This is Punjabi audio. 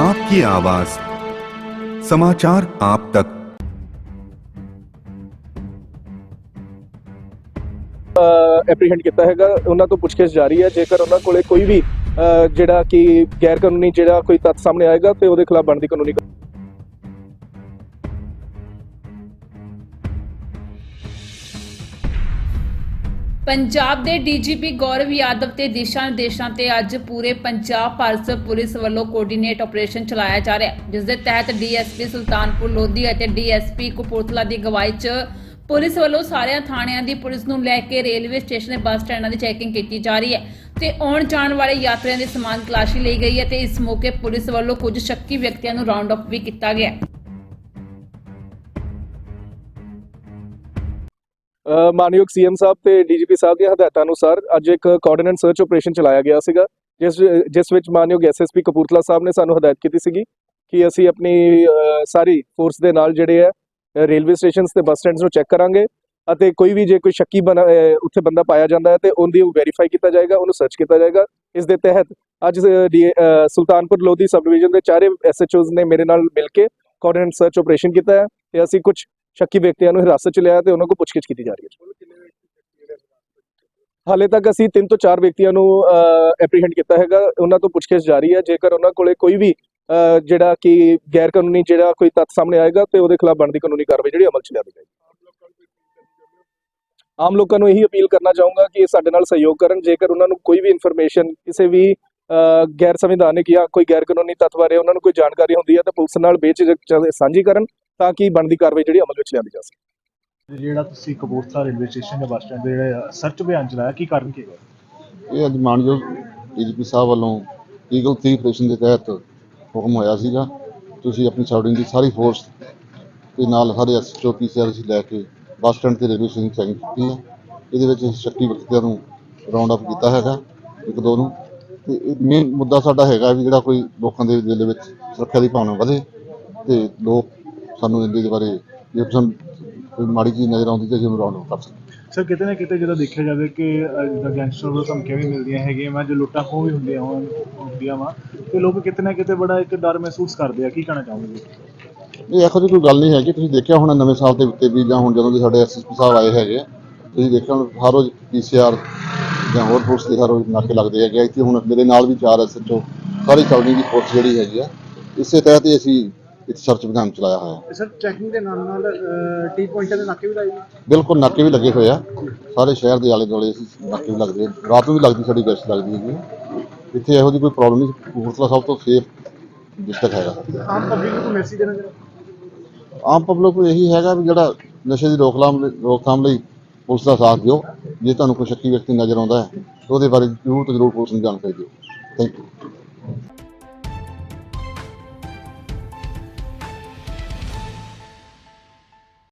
आपकी आवाज समाचार आप तक ਐਪਰੀਹੈਂਡ ਕੀਤਾ ਹੈਗਾ ਉਹਨਾਂ ਤੋਂ ਪੁੱਛਗਿੱਛ ਜਾਰੀ ਹੈ ਜੇਕਰ ਉਹਨਾਂ ਕੋਲੇ ਕੋਈ ਵੀ ਅਹ, ਜਿਹੜਾ ਕਿ ਗੈਰ ਕਾਨੂੰਨੀ ਜਿਹੜਾ ਕੋਈ ਤੱਥ ਸਾਹਮਣੇ ਆਏਗਾ ਤੇ ਉਹਦੇ ਖਿਲਾਫ ਬਣਦੀ ਕਾਨੂੰਨੀ ਪੰਜਾਬ ਦੇ ਡੀਜੀਪੀ ਗੌਰਵ ਯਾਦਵ ਤੇ ਦਿਸ਼ਾ ਨਿਰਦੇਸ਼ਾਂ ਤੇ ਅੱਜ ਪੂਰੇ ਪੰਜਾਬ ਭਾਰਤ ਪੁਲਿਸ ਵੱਲੋਂ ਕੋਆਰਡੀਨੇਟ ਆਪਰੇਸ਼ਨ ਚਲਾਇਆ ਜਾ ਰਿਹਾ ਜਿਸ ਦੇ ਤਹਿਤ ਡੀਐਸਪੀ ਸੁਲਤਾਨਪੁਰ ਲੋਧੀ ਅਤੇ ਡੀਐਸਪੀ ਕਪੂਰਥਲਾ ਦੀ ਅਗਵਾਈ 'ਚ ਪੁਲਿਸ ਵੱਲੋਂ ਸਾਰਿਆਂ ਥਾਣਿਆਂ ਦੀ ਪੁਲਿਸ ਨੂੰ ਲੈ ਕੇ ਰੇਲਵੇ ਸਟੇਸ਼ਨ ਦੇ ਬੱਸ ਸਟੈਂਡਾਂ ਦੀ ਚੈਕਿੰਗ ਕੀਤੀ ਜਾ ਰਹੀ ਹੈ ਤੇ ਆਉਣ ਜਾਣ ਵਾਲੇ ਯਾਤਰੀਆਂ ਦੇ ਸਮਾਨ ਤਲਾਸ਼ੀ ਲਈ ਗਈ ਹੈ ਤੇ ਇਸ ਮੌਕੇ ਪੁਲਿਸ ਵੱਲੋਂ ਕੁਝ ਸ਼ੱਕੀ ਵਿਅਕਤੀਆਂ ਨੂੰ ਰਾਉਂਡ ਅਪ ਵੀ ਕੀਤਾ ਗਿਆ ਮਾਨਯੋਗ ਸੀਐਮ ਸਾਹਿਬ ਤੇ ਡੀਜੀਪੀ ਸਾਹਿਬ ਦੀਆਂ ਹਦਾਇਤਾਂ ਅਨੁਸਾਰ ਅੱਜ ਇੱਕ ਕੋਆਰਡੀਨੇਟ ਸਰਚ ਆਪਰੇਸ਼ਨ ਚਲਾਇਆ ਗਿਆ ਸੀਗਾ, ਜਿਸ ਜਿਸ ਵਿੱਚ ਮਾਨਯੋਗ ਐਸਐਸਪੀ ਕਪੂਰਥਲਾ ਸਾਹਿਬ ਨੇ ਸਾਨੂੰ ਹਦਾਇਤ ਕੀਤੀ ਸੀਗੀ ਕਿ ਅਸੀਂ ਆਪਣੀ ਸਾਰੀ ਫੋਰਸ ਦੇ ਨਾਲ ਜਿਹੜੇ ਆ ਰੇਲਵੇ ਸਟੇਸ਼ਨਸ ਤੇ ਬੱਸ ਸਟੈਂਡਸ ਨੂੰ ਚੈੱਕ ਕਰਾਂਗੇ ਅਤੇ ਕੋਈ ਵੀ ਜੇ ਕੋਈ ਸ਼ੱਕੀ ਬਣਾ ਉੱਥੇ ਬੰਦਾ ਪਾਇਆ ਜਾਂਦਾ ਹੈ ਤੇ ਉਹਦੀ ਵੈਰੀਫਾਈ ਕੀਤਾ ਜਾਏਗਾ, ਉਹਨੂੰ ਸਰਚ ਕੀਤਾ ਜਾਏਗਾ। ਇਸ ਦੇ ਤਹਿਤ ਅੱਜ D- Sultanpur Lodhi sub division ਦੇ ਚਾਰੇ ਐਸਐਚਓਜ਼ ਨੇ ਮੇਰੇ ਨਾਲ ਮਿਲ ਕੇ ਕੋਆਰਡੀਨੇਟ ਸਰਚ ਆਪਰੇਸ਼ਨ ਕੀਤਾ ਹੈ ਤੇ ਅਸੀਂ ਕੁਝ ਸ਼ੱਕੀ ਵਿਅਕਤੀਆਂ ਨੂੰ ਹਿਰਾਸਤ 'ਚ ਲਿਆ ਤੇ ਉਹਨਾਂ ਕੋਲ ਪੁੱਛਗਿੱਛ ਕੀਤੀ ਜਾ ਰਹੀ ਹੈ ਹਾਲੇ ਤੱਕ ਅਸੀਂ ਤਿੰਨ ਤੋਂ ਚਾਰ ਵਿਅਕਤੀਆਂ ਨੂੰ ਐਪਰੀਹੈਂਡ ਕੀਤਾ ਹੈਗਾ। ਉਹਨਾਂ ਤੋਂ ਪੁੱਛਗਿੱਛ ਜਾਰੀ ਹੈ। ਜੇਕਰ ਉਹਨਾਂ ਕੋਲੇ ਕੋਈ ਵੀ ਜਿਹੜਾ ਕਿ ਗੈਰ ਕਾਨੂੰਨੀ ਜਿਹੜਾ ਕੋਈ ਤੱਥ ਸਾਹਮਣੇ ਆਏਗਾ ਤੇ ਉਹਦੇ ਖਿਲਾਫ ਬਣਦੀ ਕਾਨੂੰਨੀ ਕਾਰਵਾਈ ਜਿਹੜੀ ਅਮਲ 'ਚ ਲਿਆਂਦੀ ਜਾਏਗੀ। ਆਮ ਲੋਕਾਂ ਨੂੰ ਇਹੀ ਅਪੀਲ ਕਰਨਾ ਚਾਹੂੰਗਾ ਕਿ ਸਾਡੇ ਨਾਲ ਸਹਿਯੋਗ ਕਰਨ। ਜੇਕਰ ਉਹਨਾਂ ਨੂੰ ਕੋਈ ਵੀ ਇਨਫੋਰਮੇਸ਼ਨ ਕਿਸੇ ਵੀ ਅਹ, ਗੈਰ ਸੰਵਿਧਾਨਿਕ ਜਾਂ ਕੋਈ ਗੈਰ ਕਾਨੂੰਨੀ ਤੱਥ ਬਾਰੇ ਉਹਨਾਂ ਨੂੰ ਕੋਈ ਜਾਣਕਾਰੀ ਹੁੰਦੀ ਹੈ ਤਾਂ ਪੁਲਿਸ ਨਾਲ ਬੇਝਿਜਕ ਸਾਂਝੀ ਕਰਨ। ਤਾਂ ਕਿ ਬਣਦੀ ਕਾਰਵਾਈ ਜਿਹੜੀ ਅਮਲ ਵਿੱਚ ਲਿਆਂਦੀ ਜਾ ਸਕੇ। ਜਿਹੜਾ ਤੁਸੀਂ ਕਪੂਰਥਲਾ ਰੇਲਵੇ ਸਟੇਸ਼ਨ ਦੇ ਬੱਸ ਸਟੈਂਡ ਦੇ ਜਿਹੜੇ ਸਰਚ ਅਭਿਆਨ ਚਲਾਇਆ ਕੀ ਕਾਰਨ ਕੀ ਹੈ ਇਹ ਅੱਜ ਮਾਨਯੋਗ ਡੀਜੀਪੀ ਸਾਹਿਬ ਵੱਲੋਂ ਈਗਲ 3 ਆਪਰੇਸ਼ਨ ਦੇ ਤਹਿਤ ਹੁਕਮ ਹੋਇਆ ਸੀਗਾ। ਤੁਸੀਂ ਆਪਣੀ ਸਾਊਡਿੰਗ ਦੀ ਸਾਰੀ ਫੋਰਸ ਤੇ ਨਾਲ ਸਾਰੇ ਐਸਐਚਓ ਪੀਸੀਆਰ ਅਸੀਂ ਲੈ ਕੇ ਬੱਸ ਸਟੈਂਡ ਤੇ ਰੇਲਵੇ ਸਟੇਸ਼ਨ ਚੈਕਿੰਗ ਕੀਤੀ ਹੈ ਇਹਦੇ ਵਿੱਚ ਅਸੀਂ ਸ਼ੱਕੀ ਵਿਅਕਤੀਆਂ ਨੂੰ ਰਾਉਂਡ ਅਪ ਕੀਤਾ ਹੈਗਾ ਇੱਕ ਦੋ ਨੂੰ। ਤੇ ਮੇਨ ਮੁੱਦਾ ਸਾਡਾ ਹੈਗਾ ਵੀ ਜਿਹੜਾ ਕੋਈ ਲੋਕਾਂ ਦੇ ਦਿਲ ਵਿੱਚ ਸੁਰੱਖਿਆ ਦੀ ਭਾਵਨਾ ਵਧੇ ਤੇ ਲੋਕ ਸਾਨੂੰ ਇਹਦੇ ਬਾਰੇ ਜੇ ਸਾਨੂੰ ਕੋਈ ਮਾੜੀ ਚੀਜ਼ ਨਜ਼ਰ ਆਉਂਦੀ ਤੇ ਅਸੀਂ ਉਹਨੂੰ ਰਾਉਂਡ ਅਪ ਕਰ ਸਕਦੇ ਸਰ ਕਿਤੇ ਨਾ ਕਿਤੇ ਜਦੋਂ ਦੇਖਿਆ ਜਾਵੇ ਕਿ ਜਿੱਦਾਂ ਗੈਂਗਸਟਰ ਵੱਲੋਂ ਧਮਕੀਆਂ ਵੀ ਮਿਲਦੀਆਂ ਹੈਗੀਆਂ ਵਾ ਜੋ ਲੁੱਟਾਂ ਖੋਹ ਵੀ ਹੁੰਦੀਆਂ ਹੋਣ ਹੁੰਦੀਆਂ ਵਾ ਤੇ ਲੋਕ ਕਿਤੇ ਨਾ ਕਿਤੇ ਬੜਾ ਇੱਕ ਡਰ ਮਹਿਸੂਸ ਕਰਦੇ ਆ। ਕੀ ਕਹਿਣਾ ਚਾਹੋਗੇ? ਇਹ ਇਹੋ ਜਿਹੀ ਕੋਈ ਗੱਲ ਨਹੀਂ ਹੈਗੀ। ਤੁਸੀਂ ਦੇਖਿਆ ਹੋਣਾ ਨਵੇਂ ਸਾਲ ਦੇ ਉੱਤੇ ਵੀ ਜਾਂ ਹੁਣ ਜਦੋਂ ਦੇ ਸਾਡੇ ਐਸਐਸਪੀ ਸਾਹਿਬ ਆਏ ਹੈਗੇ ਤੁਸੀਂ ਦੇਖਿਆ ਹੁਣ ਹਰ ਰੋਜ਼ ਪੀਸੀਆਰ ਜਾਂ ਹੋਰ ਫੋਰਸ ਦੇ ਹਰ ਰੋਜ਼ ਨਾਕੇ ਲੱਗਦੇ ਹੈਗੇ। ਇੱਥੇ ਹੁਣ ਮੇਰੇ ਨਾਲ ਵੀ ਚਾਰ ਐਸਐਚਓ ਸਾਰੀ ਚੌੜੀ ਦੀ ਫੋਰਸ ਜਿਹੜੀ ਹੈਗੀ ਆ। ਇਸੇ ਤਹਿਤ ਹੀ ਅਸੀਂ ਇੱਕ ਸਰਚ ਅਭਿਆਨ ਚਲਾਇਆ ਹੋਇਆ। ਸਰ ਚੈਕਿੰਗ ਦੇ ਨਾਲ ਨਾਲ ਟੀ ਪੁਆਇੰਟਾਂ ਦੇ ਨਾਕੇ ਵੀ ਲਾਏ ਬਿਲਕੁਲ ਨਾਕੇ ਵੀ ਲੱਗੇ ਹੋਏ ਆ। ਸਾਰੇ ਸ਼ਹਿਰ ਦੇ ਆਲੇ ਦੁਆਲੇ ਅਸੀਂ ਨਾਕੇ ਵੀ ਲੱਗਦੇ ਆ। ਰਾਤ ਨੂੰ ਵੀ ਲੱਗਦੀ ਸਾਡੀ ਗਸ਼ਤ ਲੱਗਦੀ ਹੈਗੀ ਆ। ਇੱਥੇ ਇਹੋ ਜਿਹੀ ਕੋਈ ਪ੍ਰੋਬਲਮ ਨਹੀਂ ਕਪੂਰਥਲਾ ਸਭ ਤੋਂ ਸੇਫ ਡਿਸਟ੍ਰਿਕਟ ਹੈਗਾ। ਆਮ ਪਬਲਿਕ ਨੂੰ ਮੈਸੇਜ ਦੇਣਾ ਚਾਹੁੰਦੇ? ਆਮ ਪਬਲਿਕ ਨੂੰ ਇਹੀ ਹੈਗਾ ਵੀ ਜਿਹੜਾ ਨਸ਼ੇ ਦੀ ਰੋਕਥਾਮ ਲਈ ਰੋਕਥਾਮ ਲਈ ਪੁਲਿਸ ਦਾ ਸਾਥ ਦਿਓ। ਜੇ ਤੁਹਾਨੂੰ ਕੋਈ ਸ਼ੱਕੀ ਵਿਅਕਤੀ ਨਜ਼ਰ ਆਉਂਦਾ ਹੈ ਤਾਂ ਉਹਦੇ ਬਾਰੇ ਜ਼ਰੂਰ ਤੋਂ ਜ਼ਰੂਰ ਪੁਲਿਸ ਨੂੰ ਜਾਣਕਾਰੀ ਦਿਓ। Thank you